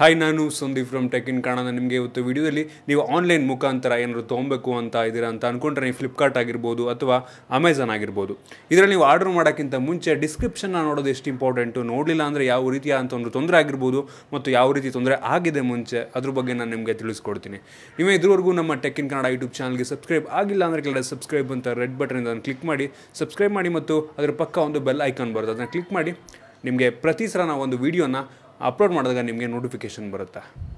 Hi ನಾನು Sandeep from tech in Kannada ನಿಮಗೆ ಇವತ್ತು ವಿಡಿಯೋದಲ್ಲಿ ನೀವು ಆನ್ಲೈನ್ ಮುಖಾಂತರ ಏನಾದ್ರು ತೊಗೊಬೇಕು ಅಂತ ಇದ್ದೀರಾ ಅಂತ ಅಂದ್ಕೊಂಡ್ರೆ ನೀವು ಫ್ಲಿಪ್ಕಾರ್ಟ್ ಆಗಿರ್ಬೋದು ಅಥವಾ ಅಮೆಝಾನ್ ಆಗಿರ್ಬೋದು. ಇದರಲ್ಲಿ ನೀವು ಆರ್ಡರ್ ಮಾಡೋಕ್ಕಿಂತ ಮುಂಚೆ ಡಿಸ್ಕ್ರಿಪ್ಷನ್ನ ನೋಡೋದು ಎಷ್ಟು ಇಂಪಾರ್ಟೆಂಟು ನೋಡಲಿಲ್ಲ ಅಂದರೆ ಯಾವ ರೀತಿಯ ಅಂತ ಒಂದು ತೊಂದರೆ ಆಗಿರ್ಬೋದು ಮತ್ತು ಯಾವ ರೀತಿ ತೊಂದರೆ ಆಗಿದೆ ಮುಂಚೆ ಅದ್ರ ಬಗ್ಗೆ ನಾನು ನಿಮಗೆ ತಿಳಿಸ್ಕೊಡ್ತೀನಿ. ನೀವು ಇದ್ರವರೆಗೂ ನಮ್ಮ ಟೆಕ್ ಇನ್ ಕನ್ನಡ ಯೂಟ್ಯೂಬ್ ಚಾನಲ್ಗೆ ಸಬ್ಸ್ಕ್ರೈಬ್ ಆಗಿಲ್ಲ ಅಂದರೆ ಕೆಳಗಡೆ ಸಬ್ಸ್ಕ್ರೈಬ್ ಅಂತ ರೆಡ್ ಬಟನ್ ಅದನ್ನು ಕ್ಲಿಕ್ ಮಾಡಿ ಸಬ್ಸ್ಕ್ರೈಬ್ ಮಾಡಿ ಮತ್ತು ಅದರ ಪಕ್ಕ ಒಂದು ಬೆಲ್ ಐಕಾನ್ ಬರುತ್ತೆ. ಅದನ್ನು ಕ್ಲಿಕ್ ಮಾಡಿ, ನಿಮಗೆ ಪ್ರತಿ ಸಲ ನಾವು ಒಂದು ವೀಡಿಯೋನ ಅಪ್ಲೋಡ್ ಮಾಡಿದಾಗ ನಿಮಗೆ ನೋಟಿಫಿಕೇಶನ್ ಬರುತ್ತೆ.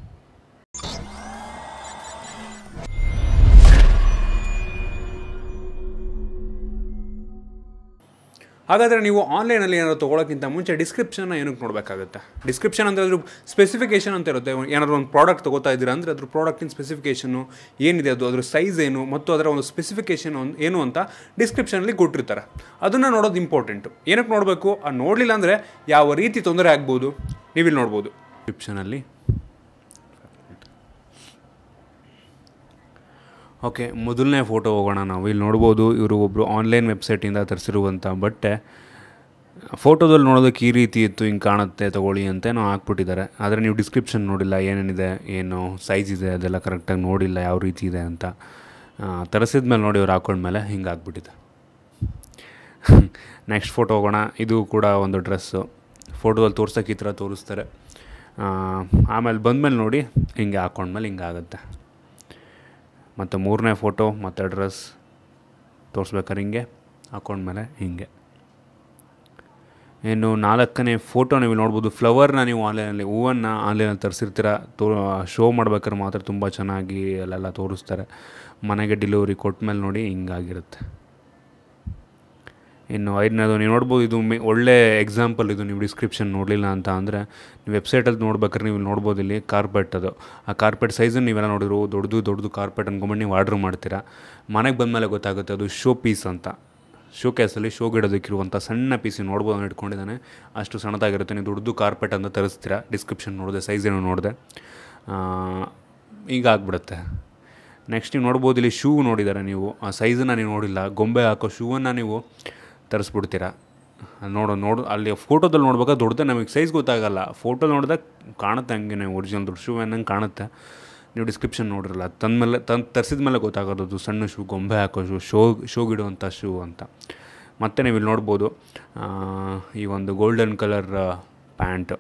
ಹಾಗಾದರೆ ನೀವು ಆನ್ಲೈನಲ್ಲಿ ಏನಾದರೂ ತೊಗೊಳಕ್ಕಿಂತ ಮುಂಚೆ ಡಿಸ್ಕ್ರಿಪ್ಷನ್ನ ಏನಕ್ಕೆ ನೋಡಬೇಕಾಗುತ್ತೆ? ಡಿಸ್ಕ್ರಿಪ್ಷನ್ ಅಂದರೆ ಅದ್ರ ಸ್ಪೆಸಿಫಿಕೇಷನ್ ಅಂತ ಇರುತ್ತೆ. ಏನಾದರೂ ಒಂದು ಪ್ರಾಡಕ್ಟ್ ತೊಗೋತಾ ಇದ್ದೀರಾ ಅಂದರೆ ಅದ್ರ ಪ್ರಾಡಕ್ಟಿನ ಸ್ಪೆಸಿಫಿಕೇಷನು ಏನಿದೆ ಅದು, ಅದ್ರ ಸೈಜ್ ಏನು ಮತ್ತು ಅದರ ಒಂದು ಸ್ಪೆಸಿಫಿಕೇಷನ್ ಏನು ಅಂತ ಡಿಸ್ಕ್ರಿಪ್ಷನಲ್ಲಿ ಕೊಟ್ಟಿರ್ತಾರೆ. ಅದನ್ನು ನೋಡೋದು ಇಂಪಾರ್ಟೆಂಟು ಏನಕ್ಕೆ ನೋಡಬೇಕು? ಆ ನೋಡಲಿಲ್ಲ ಅಂದರೆ ಯಾವ ರೀತಿ ತೊಂದರೆ ಆಗ್ಬೋದು? ನೀವಿಲ್ಲಿ ನೋಡ್ಬೋದು. ಡಿಸ್ಕ್ರಿಪ್ಷನಲ್ಲಿ ಓಕೆ, ಮೊದಲನೇ ಫೋಟೋ ಹೋಗೋಣ ನಾವು. ಇಲ್ಲಿ ನೋಡ್ಬೋದು ಇವರು ಒಬ್ಬರು ಆನ್ಲೈನ್ ವೆಬ್ಸೈಟಿಂದ ತರಿಸಿರುವಂಥ ಬಟ್ಟೆ. ಫೋಟೋದಲ್ಲಿ ನೋಡೋದಕ್ಕೆ ಈ ರೀತಿ ಇತ್ತು, ಹಿಂಗೆ ಕಾಣುತ್ತೆ, ತೊಗೊಳ್ಳಿ ಅಂತೇನೋ ಹಾಕ್ಬಿಟ್ಟಿದ್ದಾರೆ. ಆದರೆ ನೀವು ಡಿಸ್ಕ್ರಿಪ್ಷನ್ ನೋಡಿಲ್ಲ, ಏನೇನಿದೆ, ಏನು ಸೈಜ್ ಇದೆ, ಅದೆಲ್ಲ ಕರೆಕ್ಟಾಗಿ ನೋಡಿಲ್ಲ, ಯಾವ ರೀತಿ ಇದೆ ಅಂತ. ತರಿಸಿದ ಮೇಲೆ ನೋಡಿ ಅವ್ರು ಹಾಕೊಂಡ್ಮೇಲೆ ಹಿಂಗೆ ಆಗ್ಬಿಟ್ಟಿದೆ. ನೆಕ್ಸ್ಟ್ ಫೋಟೋ ಹೋಗೋಣ. ಇದು ಕೂಡ ಒಂದು ಡ್ರೆಸ್ಸು ಫೋಟೋದಲ್ಲಿ ತೋರ್ಸೋಕೆ ಈ ಥರ ತೋರಿಸ್ತಾರೆ. ಆಮೇಲೆ ಬಂದಮೇಲೆ ನೋಡಿ ಹಿಂಗೆ ಹಾಕೊಂಡ್ಮೇಲೆ ಹಿಂಗೆ ಆಗುತ್ತೆ. ಮತ್ತು ಮೂರನೇ ಫೋಟೋ, ಮತ್ತು ಅಡ್ರೆಸ್ ತೋರಿಸ್ಬೇಕಾರೆ ಹಿಂಗೆ ಹಾಕೊಂಡ್ಮೇಲೆ ಹಿಂಗೆ. ಇನ್ನು ನಾಲ್ಕನೇ ಫೋಟೋ ನೀವು ನೋಡ್ಬೋದು, ಫ್ಲವರ್ನ ನೀವು ಆನ್ಲೈನಲ್ಲಿ ಹೂವನ್ನು ಆನ್ಲೈನಲ್ಲಿ ತರಿಸಿರ್ತೀರ, ತೋ, ಶೋ ಮಾಡ್ಬೇಕಾದ್ರೆ ಮಾತ್ರ ತುಂಬ ಚೆನ್ನಾಗಿ ಅಲ್ಲೆಲ್ಲ ತೋರಿಸ್ತಾರೆ. ಮನೆಗೆ ಡೆಲಿವರಿ ಕೊಟ್ಟ ಮೇಲೆ ನೋಡಿ ಹಿಂಗಾಗಿರುತ್ತೆ. ಇನ್ನು ಐದನೇದು ನೀವು ನೋಡ್ಬೋದು, ಇದು ಮೇ ಒಳ್ಳೆ ಎಕ್ಸಾಂಪಲ್ ಇದು ನೀವು ಡಿಸ್ಕ್ರಿಪ್ಷನ್ ನೋಡಲಿಲ್ಲ ಅಂತ ಅಂದರೆ, ನೀವು ವೆಬ್ಸೈಟಲ್ಲಿ ನೋಡ್ಬೇಕಾದ್ರೆ ನೀವು ನೋಡ್ಬೋದು ಇಲ್ಲಿ ಕಾರ್ಪೆಟ್ ಅದು. ಆ ಕಾರ್ಪೆಟ್ ಸೈಜನ್ನು ನೀವೆಲ್ಲ ನೋಡಿದ್ರು ದೊಡ್ಡದು ದೊಡ್ಡದು ಕಾರ್ಪೆಟ್ ಅಂದ್ಕೊಂಬಂದು ನೀವು ಆರ್ಡ್ರ್ ಮಾಡ್ತೀರಾ. ಮನೆಗೆ ಬಂದಮೇಲೆ ಗೊತ್ತಾಗುತ್ತೆ ಅದು ಶೋ ಪೀಸ್ ಅಂತ. ಶೋ ಕೇಸಲ್ಲಿ ಶೋ ಗಿಡೋದಕ್ಕಿರುವಂಥ ಸಣ್ಣ ಪೀಸ್ ನೋಡ್ಬೋದು ಅಂತ ಇಟ್ಕೊಂಡಿದ್ದಾನೆ. ಅಷ್ಟು ಸಣ್ಣದಾಗಿರುತ್ತೆ, ನೀವು ದೊಡ್ಡದು ಕಾರ್ಪೆಟ್ ಅಂತ ತರಿಸ್ತೀರಾ. ಡಿಸ್ಕ್ರಿಪ್ಷನ್ ನೋಡಿದೆ ಸೈಜ್ ಏನೋ ನೋಡಿದೆ. ಈಗ ಆಗ್ಬಿಡುತ್ತೆ. ನೆಕ್ಸ್ಟ್ ನೀವು ನೋಡ್ಬೋದು ಇಲ್ಲಿ ಶೂ ನೋಡಿದ್ದಾರೆ ನೀವು. ಆ ಸೈಜನ್ನು ನೀವು ನೋಡಿಲ್ಲ. ಗೊಂಬೆ ಹಾಕೋ ಶೂವನ್ನು ನೀವು ತರಿಸ್ಬಿಡ್ತೀರಾ? ನೋಡು ನೋಡು, ಅಲ್ಲಿ ಫೋಟೋದಲ್ಲಿ ನೋಡ್ಬೇಕಾದ್ರೆ ದೊಡ್ಡದೇ, ನಮಗೆ ಸೈಜ್ ಗೊತ್ತಾಗಲ್ಲ. ಫೋಟೋ ನೋಡಿದಾಗ ಕಾಣುತ್ತೆ ಹಂಗೆ ಒರಿಜಿನಲ್ ದೊಡ್ಡ ಶೂ ಏನಂಗೆ ಕಾಣುತ್ತೆ. ನೀವು ಡಿಸ್ಕ್ರಿಪ್ಷನ್ ನೋಡಿರಲ್ಲ, ತಂದಮೇಲೆ, ತಂದು ತರಿಸಿದ ಮೇಲೆ ಗೊತ್ತಾಗೋದು ಸಣ್ಣ ಶೂ ಗೊಂಬೆ ಹಾಕೋ ಶೂ ಶೋ ಶೋಗಿಡುವಂಥ ಶೂ ಅಂತ. ಮತ್ತು ನೀವು ಇಲ್ಲಿ ನೋಡ್ಬೋದು ಈ ಒಂದು ಗೋಲ್ಡನ್ ಕಲರ್ ಪ್ಯಾಂಟ್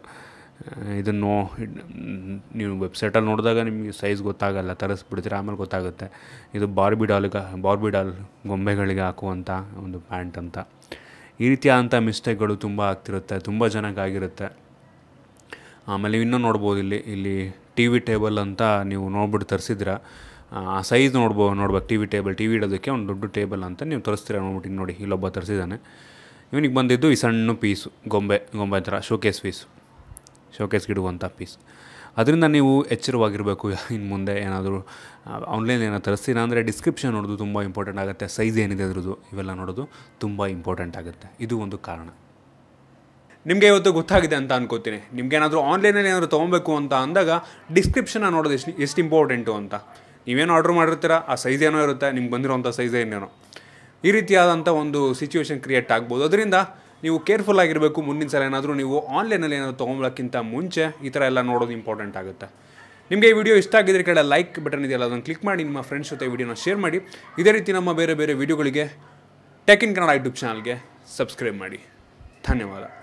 ಇದನ್ನು ನೀವು ವೆಬ್ಸೈಟಲ್ಲಿ ನೋಡಿದಾಗ ನಿಮಗೆ ಸೈಜ್ ಗೊತ್ತಾಗಲ್ಲ, ತರಿಸ್ಬಿಡ್ತೀರ, ಆಮೇಲೆ ಗೊತ್ತಾಗುತ್ತೆ. ಇದು Barbie Barbie doll Barbie doll ಗೊಂಬೆಗಳಿಗೆ ಹಾಕುವಂಥ ಒಂದು ಪ್ಯಾಂಟ್ ಅಂತ. ಈ ರೀತಿಯಾದಂಥ ಮಿಸ್ಟೇಕ್ಗಳು ತುಂಬ ಆಗ್ತಿರುತ್ತೆ, ತುಂಬ ಜನಕ್ಕೆ ಆಗಿರುತ್ತೆ. ಆಮೇಲೆ ಇನ್ನೂ ನೋಡ್ಬೋದು ಇಲ್ಲಿ ಇಲ್ಲಿ ಟಿ ವಿ ಟೇಬಲ್ ಅಂತ ನೀವು ನೋಡ್ಬಿಟ್ಟು ತರಿಸಿದ್ರೆ ಆ ಸೈಜ್ ನೋಡ್ಬೋ, ನೋಡ್ಬೇಕು T V table T V ಇಡೋದಕ್ಕೆ ಒಂದು ದೊಡ್ಡ ಟೇಬಲ್ ಅಂತ ನೀವು ತರಿಸ್ತೀರ ನೋಡ್ಬಿಟ್ಟು ನೋಡಿ, ಇಲ್ಲೊಬ್ಬ ತರಿಸಿದ್ದಾನೆ. ಇವನಿಗೆ ಬಂದಿದ್ದು ಈ ಸಣ್ಣ ಪೀಸು ಗೊಂಬೆ ಗೊಂಬೆ ಥರ ಶೋಕೇಸ್ ಪೀಸು ಶೋಕೇಸ್ಗೆ ಇಡುವಂಥ ಪೀಸ್ ಅದರಿಂದ ನೀವು ಎಚ್ಚರವಾಗಿರಬೇಕು. ಇನ್ನು ಮುಂದೆ ಏನಾದರೂ ಆನ್ಲೈನ್ ಏನೋ ತರಿಸ್ತೀರಾ ಅಂದರೆ ಡಿಸ್ಕ್ರಿಪ್ಷನ್ ನೋಡೋದು ತುಂಬ ಇಂಪಾರ್ಟೆಂಟ್ ಆಗುತ್ತೆ. ಸೈಜ್ ಏನಿದೆ ಅದರದ್ದು, ಇವೆಲ್ಲ ನೋಡೋದು ತುಂಬ ಇಂಪಾರ್ಟೆಂಟ್ ಆಗುತ್ತೆ. ಇದು ಒಂದು ಕಾರಣ. ನಿಮಗೆ ಇವತ್ತು ಗೊತ್ತಾಗಿದೆ ಅಂತ ಅನ್ಕೋತೀನಿ. ನಿಮ್ಗೆ ಏನಾದರೂ ಆನ್ಲೈನಲ್ಲಿ ಏನಾದರೂ ತೊಗೊಬೇಕು ಅಂತ ಅಂದಾಗ ಡಿಸ್ಕ್ರಿಪ್ಷನ್ನ ನೋಡೋದು ಎಷ್ಟು ಎಷ್ಟು ಇಂಪಾರ್ಟೆಂಟು ಅಂತ. ನೀವೇನು ಆರ್ಡ್ರ್ ಮಾಡಿರ್ತೀರ, ಆ ಸೈಜ್ ಏನೋ ಇರುತ್ತೆ, ನಿಮ್ಗೆ ಬಂದಿರೋಂಥ ಸೈಜ್ ಏನೇನೋ ಈ ರೀತಿಯಾದಂಥ ಒಂದು ಸಿಚುವೇಶನ್ ಕ್ರಿಯೇಟ್ ಆಗ್ಬೋದು. ಅದರಿಂದ ನೀವು ಕೇರ್ಫುಲ್ ಆಗಿರಬೇಕು, ಮುಂದಿನ ಸಲ ಏನಾದರೂ ನೀವು ಆನ್ಲೈನಲ್ಲಿ ಏನಾದರೂ ತೊಗೊಳಕ್ಕಿಂತ ಮುಂಚೆ ಈ ಥರ ಎಲ್ಲ ನೋಡೋದು ಇಂಪಾರ್ಟೆಂಟ್ ಆಗುತ್ತೆ. ನಿಮಗೆ ಈ ವಿಡಿಯೋ ಇಷ್ಟ ಆಗಿದ್ರೆ ಕಡೆ ಲೈಕ್ ಬಟನ್ ಇದೆಯಲ್ಲ, ಅದನ್ನು ಕ್ಲಿಕ್ ಮಾಡಿ, ನಿಮ್ಮ ಫ್ರೆಂಡ್ಸ್ ಜೊತೆ ವಿಡಿಯೋನ ಶೇರ್ ಮಾಡಿ. ಇದೇ ರೀತಿ ನಮ್ಮ ಬೇರೆ ಬೇರೆ ವಿಡಿಯೋಗಳಿಗೆ ಟೆಕ್ ಇನ್ ಕನ್ನಡ ಯೂಟ್ಯೂಬ್ ಚಾನಲ್ಗೆ ಸಬ್ಸ್ಕ್ರೈಬ್ ಮಾಡಿ. ಧನ್ಯವಾದ.